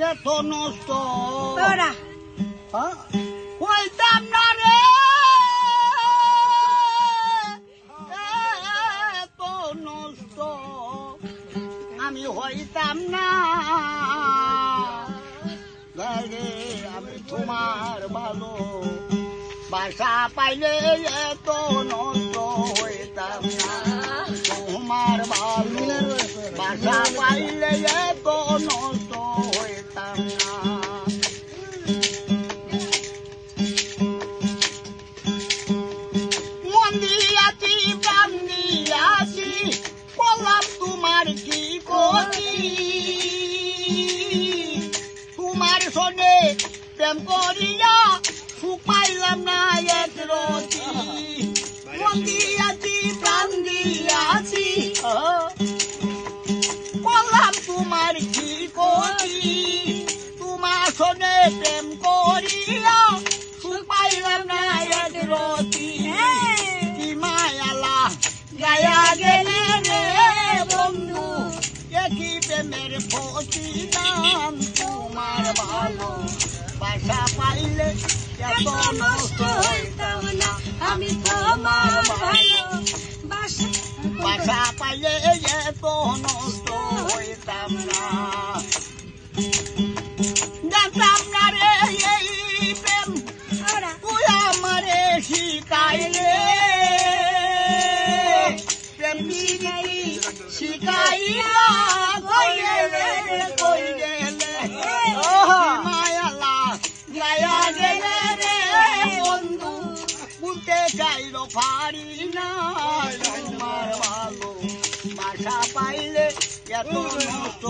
এত নষ্ট। তোরা। হ্যাঁ? হইতাম না রে। এত নষ্ট। আমি হইতাম না। রে আমি তোমার ভালো। বাসা পাইলে এত নষ্ট হইতাম না। তোমার ভালো। বাসা পাইলে সনে প্রেম করিয়া সুখ পাইলাম না এক রতি। মন দিয়াছি প্রাণ দিয়াছি। বললাম, তোমার কি করি তোমার সনে প্রেম করিয়া সুখ পাইলাম না এক রতি। কি মায়ালা, গায়া গেলে রে? একই প্রেমের প্রতিদান তোমার ভালো বাসা পাইলে আমি তোমার ভালো বাসা পাইলে এত নষ্ট হইতাম না। জানতাম না রে এই প্রেম। তুই আমারে শিখাইলে। শিখাইয়া কইলে কইলে মায়ালা গায়া গেলে রে বন্ধু বলতে চাইল পারি না তোমার ভালো বাসা পাইলে এত নষ্ট